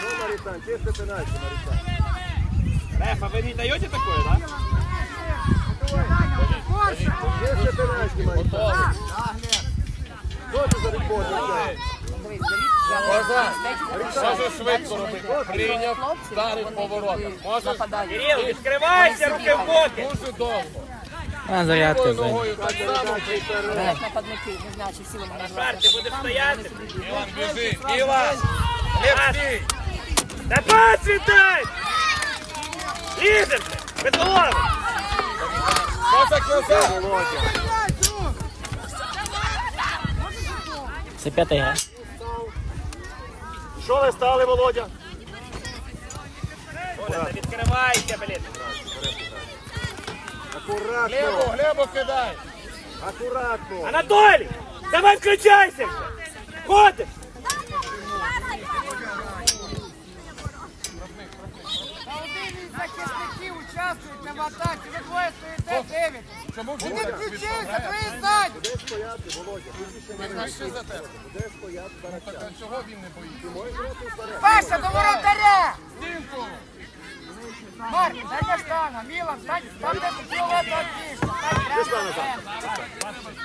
Ну, Маритан, чисто пенальти, Маритан. Рефа, вы не даете такое, да? Чисто пенальти, Маритан. Що це за рекорд? Коза, можеш швидко робити. Прийняв, вдарив по воротах. Можеш Кирилл, відкривайся, руки в боки. дуже довго. А, зарядка зайняла. Нападники, не знаю, чи всі вони ти будеш стояти? Мілан, біжи. Глеб, стій. Да! Без голови! Козак назад. Це п'ята гра. Що ви стали, Володя? Відкривайся, блін! Акуратно, Глебу, Глебу кидай. акуратно. Анатолій! Давай включайся! Ходиш! Один захисників участвують на атаці. Ви двоє стоїте, дивитесь. Чому Він не включився, твої ззаді. Де стояти, Володя? Ти за тебе. Де стояти зараз? Чого він не боїться? Можеш вперед. Паша, до воротаря. Стінку. Марк, дай каштана. Мілан, стань, там де фіолетова кішка. Стань прямо на себе.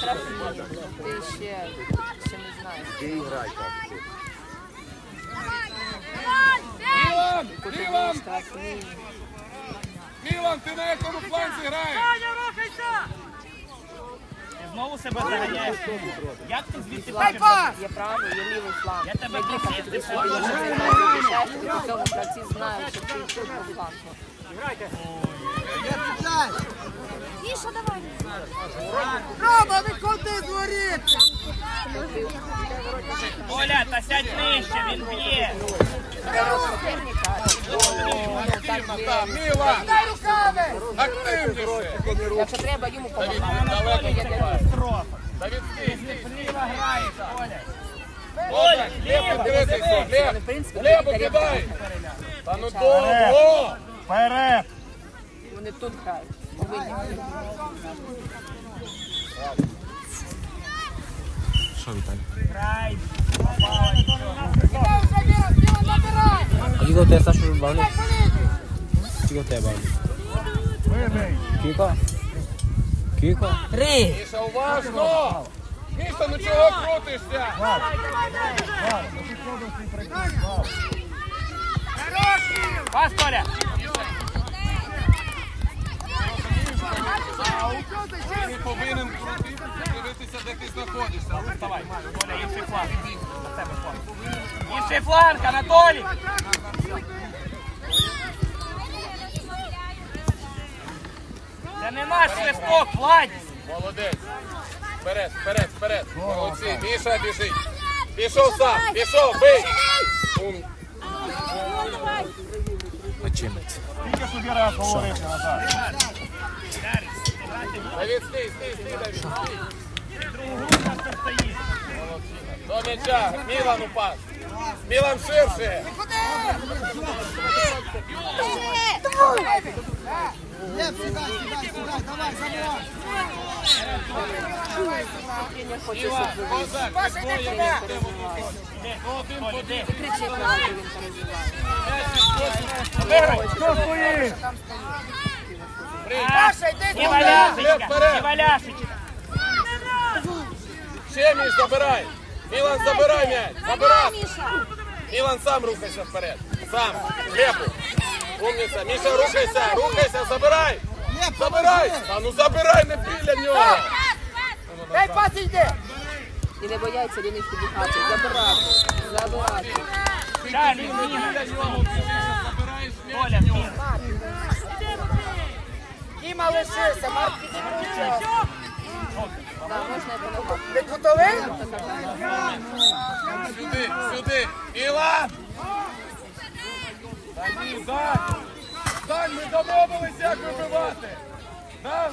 Ти ще, ще не знаєш. Ти і грай так. Мілан, Мілан. Мілан, ти на якому фланзі граєш? Ти знову себе заганяєш. Як ти звідси Дай хочеш? Є правий, є лівий фланг. Я тебе просив, ти ти дуже захищаєш, і при цьому гравці знають, що ти тут по флангу. Рома, виходи з воріт. Оля, та сядь нижче, він б'є! Активно, так, Мілан, Дай руками. активніше. Якщо треба, йому допомагати. далеко. Катастрофа! Стій. Ліва грається, Оля! Оля, Глеб, дивися, Глеб, Глебу кидай. Та ну довго. Вперед! Вони тут грають. Повинні. Що, Віталій? Грай! Іде вже Мілан, Мілан набирай. А скільки у тебе Сашу бавлю? Дай поліцію. У тебе бавлю? Кіко? Кіко? Міша, уважно. Міша, ну чого крутишся? Хорош, Мілан. Пас, Толя! Ти повинен крутити, дивитися, де ти знаходишся. Давай, Оля, інший фланг. На себе фланг. Інший фланг, Анатолій! Це не наш свисток, Владіс! Молодець. Вперед, вперед, вперед. Молодці. Міша біжить. Пішов сам, пішов, бий. Ум. Очимець. Давід, стій, стій, стій, Давід, стій. Другу гру нас тут стоїть. До м'яча. Мілану пас. Мілан ширше. Мілан, козак, Паша, йди сюди. один по один. Він переживає. Виграй! Хто стоїть? Паша, йди Не валяшечка, не валяшечка. Ще між забирай. Мілан, забирай м'яч. Забирай. Мілан сам рухайся вперед. Сам. Глебу. Умниця. Міша, рухайся, рухайся, забирай. Забирай. Та ну забирай, не біля нього. Дай пас йди. І не бояться до них підігати. Забирати. Забирати. Далі. Забираєш м'яч. Оля. Діма лишився, Марк поногати. Ти кутовий? Сюди, сюди. Ілан. Дань. Дань, ми домовилися, як вибивати. Да?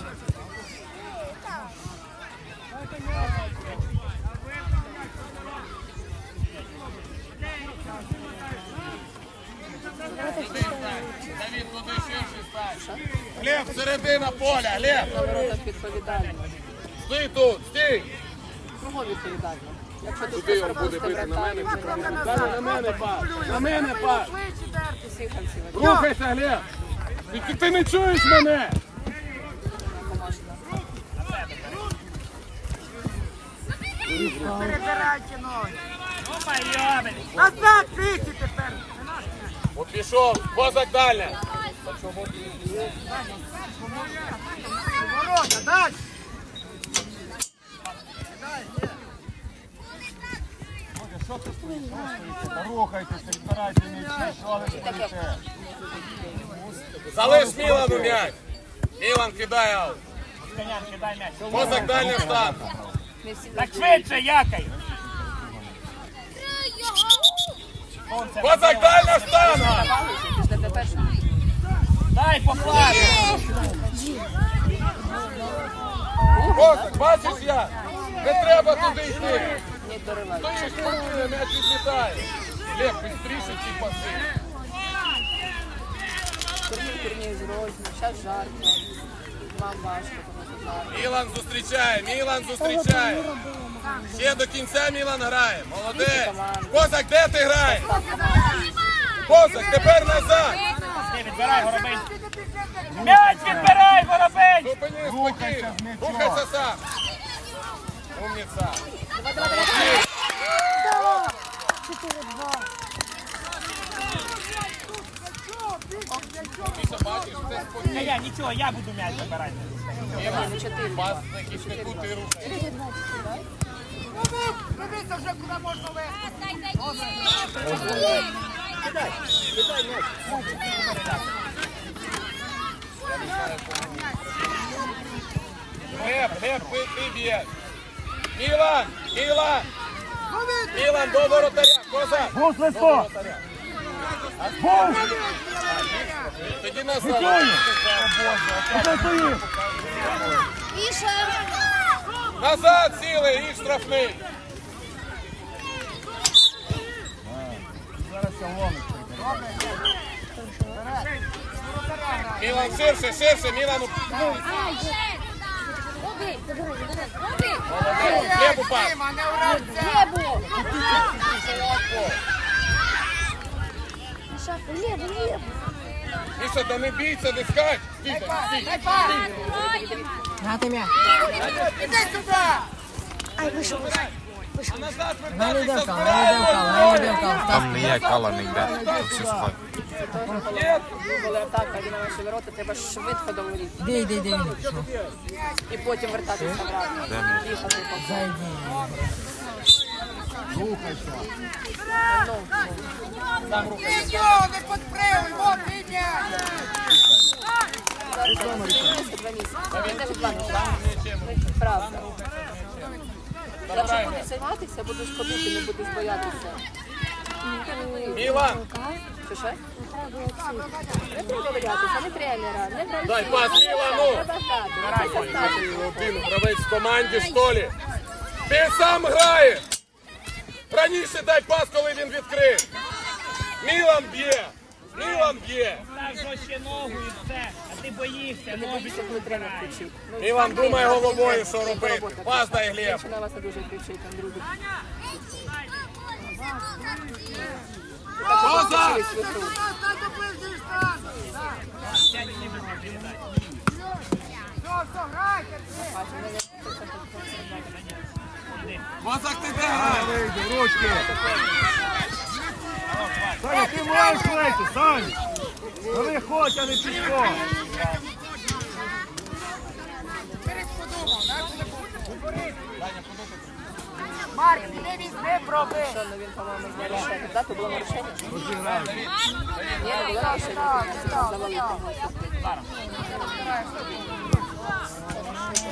Давід, туди ширше стань. Глеб, всередину. йти на поле, Глеб. На воротах відповідально. Стій тут, стій. Кругом відповідально. Якщо тут Куди його буде бити? На мене? на мене пас. На мене пас. Рухайся, Глеб. Ти, ти не чуєш мене? Перебирайте ноги. Назад тепер. От пішов, козак дальня. Ворота, далі. Рухайтеся, відбирайте м'ячі, що ви стоїте? Залиш Мілану м'яч. Мілан кидає аут. М'яч. Козак. Ми всі Так швидше, якай. До першого. Дай поклати. Козак, бачиш я? Не треба туди йти. Стоїш спокійно, м'яч відлітає. Глеб, швидше ці паси. Турнір турнір з зараз жарко. Вам важко, тому що жарко. Мілан зустрічає, Мілан зустрічає. Ще до кінця Мілан грає. Молодець. Козак, де ти граєш? Козак, тепер назад. Відбирай, горобень. М'яч відбирай, горобень. Зупини спокійно. Рухайся сам. Та я нічого, я буду м'яч забирати. Пас на кишнику ти рухаєш. Дивіться вже, куди можна вести. Глеб, Глеб, ти, ти б'єш. Мілан, Мілан. Мілан до воротаря. Козак. Бус листо! Тоді назад. Хто стоїть? Назад сіли, їх штрафний. Зараз ломить. Мілан ширше, ширше, Мілан. Дима, не уравця. Міша, да не бійся, не скач. Стій, стій. Дай пас. Іди сюди. А назад вертатися збирай. Там не є кала не йде. Все сход. Ні, Коли атака йде на ваші ворота, треба швидко до воріт. Іди, іди, іди. І потім вертатися обратно. Бігати по Нічого, не підпривуй, от Вітя. Два місяці. Він навіть два місяці. Правда. Якщо будеш займатися, будеш ходити, не будеш боятися. Мілан, Що що? Не треба боятися, не тренера, не гравців. дай пас. Треба. Треба стати. Один гравець в команді, що ли? Ти сам граєш. Раніше дай пас, коли він відкрив. Мілан б'є. Мілан б'є. Так жорстче ногу і все. Ти боїшся, коли тренер включив. Ну, Мілан думає головою, що робити. робота. Дай Глеб. Якщо вас не дуже кричить, там другий. Козак! Ти де граєш? Ручки! Саня, ти можеш вийти, Саня! Ну виходь, а не пішко! Марк, ти візьми, проби. Що, ну він, по-моєму, з нарушення. Так, то було нарушення? Ні, не було нарушення. Завалити.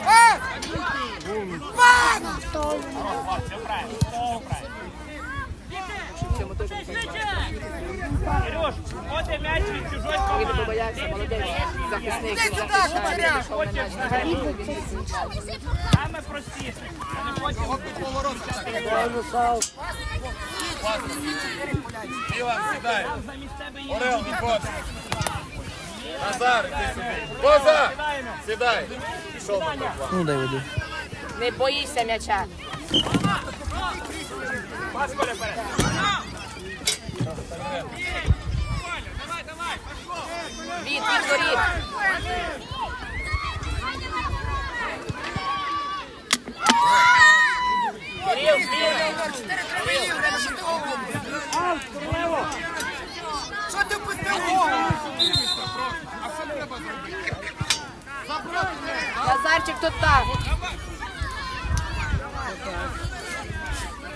Е! Все правильно, все правильно. Цьому теж не от і м'яч від чужої Він команди. побоявся, молодець. Захисник, він він пішов на м'яч. Він. Саме простіше. А не потім Мілан сідай. замість тебе є. Орел, виходь. Назар, іди сюди. Поза! Сідай. Пішов на. Ну, дай води. Не боїшся м'яча. Пас Коля вперед. Від, від воріт. Що ти пустив? Назарчик тут так.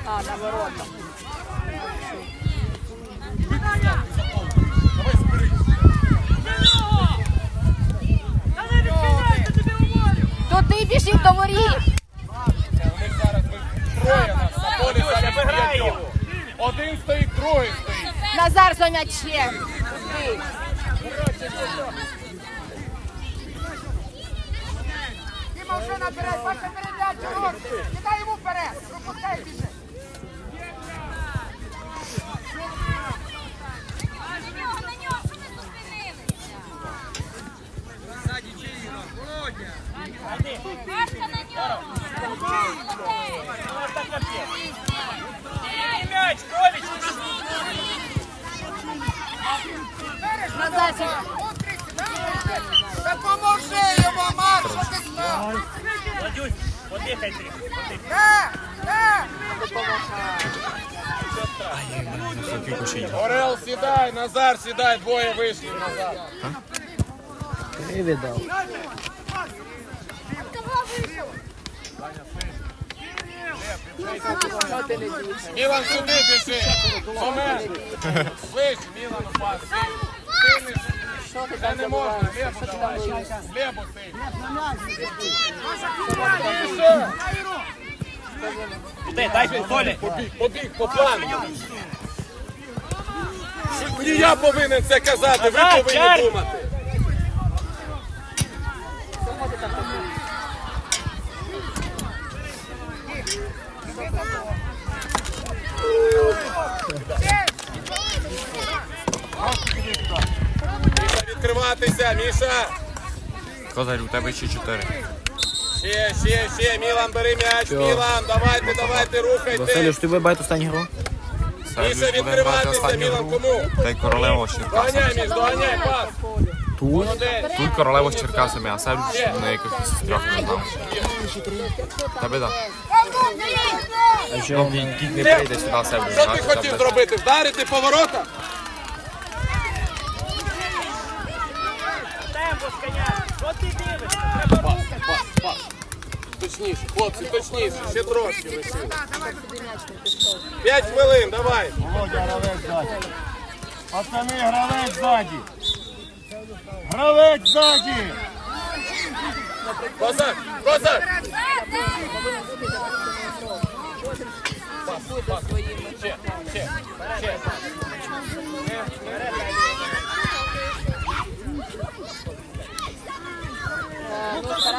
А, на ворота. То ти біжи до воріт. Вони зараз троє нас на полі замість обіграй п'ятьох. його. Один стоїть, другий стоїть. Назар за м'ячем. Діма вже наперед, Паша передача, Рот. Кидай йому вперед, пропускай біжи. М'яч, Коліч. Допоможи йому, Марк, ти став? Владюсь, подихай трохи. подихай. Де? Де? Високий кушій. Орел, сідай, Назар, сідай, двоє вийшли назад. Привідав. Ти не Мілан сюди біжи. До мене. Вище, Мілан, пас. Та не можна, ти давай. боїшся? Ти. Туди, дай Колі. Побіг, побіг, по плану. Мені я повинен це казати, ви повинні думати. Чому ти там боїшся? Міша, відкриватися, Міша. Козарь, у тебе ще чотири. Ще, ще, ще, Мілан, бери м'яч, Мілан, давайте, давайте, рухайте. Василю, ж ти вибайте останню гру? Міша, відкриватися, Мілан, кому? Та й королева з Черкасами. Доганяй, Міш, доганяй, пас. Тут? Молодець. Тут королева з Черкасами, а Севлюс на якихось із трьох не знав. Та біда. А? Ну, кіт не прийде сюди, Севлюс. Що ти хотів зробити? Вдарити по з коня. Що ти дивишся? Треба Пас, пас, пас. Точніше, хлопці, точніше, ще трошки. П'ять хвилин, давай. Володя, гравець ззаді. Пацани, гравець ззаді. Гравець ззаді. Козак, козак. Буде своїми. Ще, ще, ще.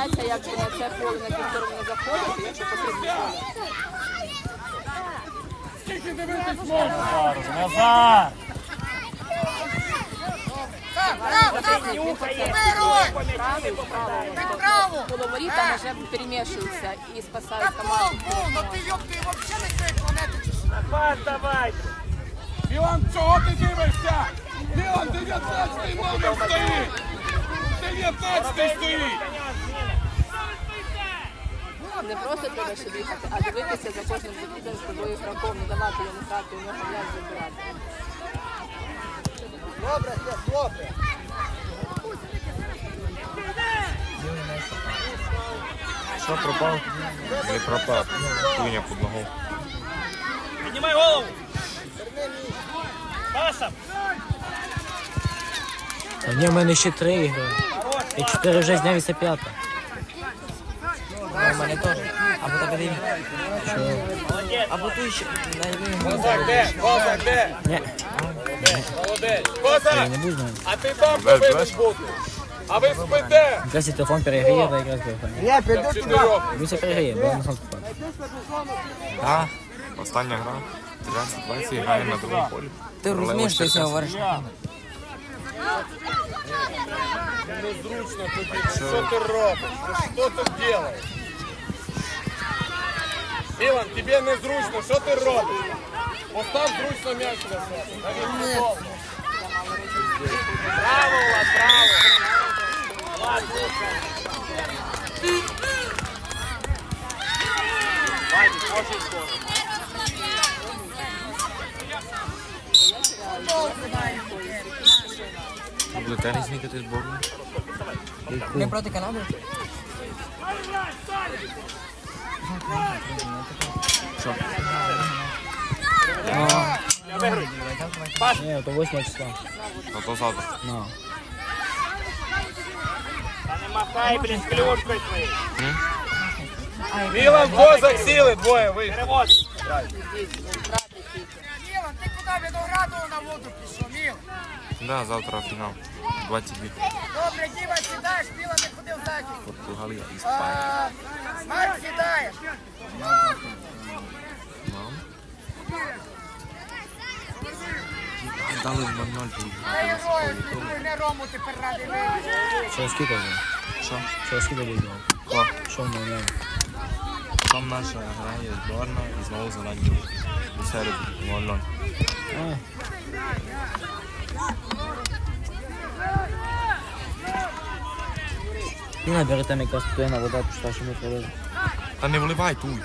Е, старайся, як на це поле на півтору не заходити, якщо потрібно правильно. Під праву! Коло воріт там вже перемішуються і спасають команду. ну ти, йоп, ти взагалі не цієї планети чи що? Пас давай. Мілан, чого ти дивишся? Мілан, 19 номер стоїть. 19-й стоїть. Не просто треба ще бігати, а дивитися за кожним подібним з тобою ігроком, не давати йому грати, у нього м'яч забирати. Що пропав? Не пропав. Хуйня під ногу. Піднімай голову. Пасом. Та ні, в мене ще три ігри. І чотири вже знялися п'ята. У мене теж. Або так один. Або ти ще. Козак, де? Козак, де? Ні, Молодець. А ти там повинен бути. А ви спите. Якраз і телефон перегріє, та якраз перегріє. Так, чотирьох. Він все перегріє, бо я на сонце спати. Так, остання гра. 13-20 грає на другому полі. Ти розумієш, що це говориш? Незручно тобі. Що ти робиш? Що ти робиш? Мілан, тобі незручно, що ти робиш? Постав зручно м'яч для себе. Браво. Влад, Вадик, очень скоро. Буде теніс змікати зборну. Ми проти Канади? Що? Ні, то 8 числа. Ну то завтра. Ну. Та не махай, блін, клюшкою твоєю. Мілан, козак сіли, двоє вийшли. Перевод. Мілан, ти куди від Оградова на воду пішов, Мілан? Да, завтра фінал. 22. Добре, Діва, сідаєш, Мілан не ходив захист. Португалія, Іспанія. Марк, сідаєш. Дали 0-0 тут. Ти герою, спілкуй, не Рому тепер ради. Що скільки вже? Що? Що скільки відео? Хто? Що ми не? Там наша грає зборна і знову Зеландія. У середу 0-0. А. І набери там якась туєна вода, пішла, що ми провели. Та не вливай тут.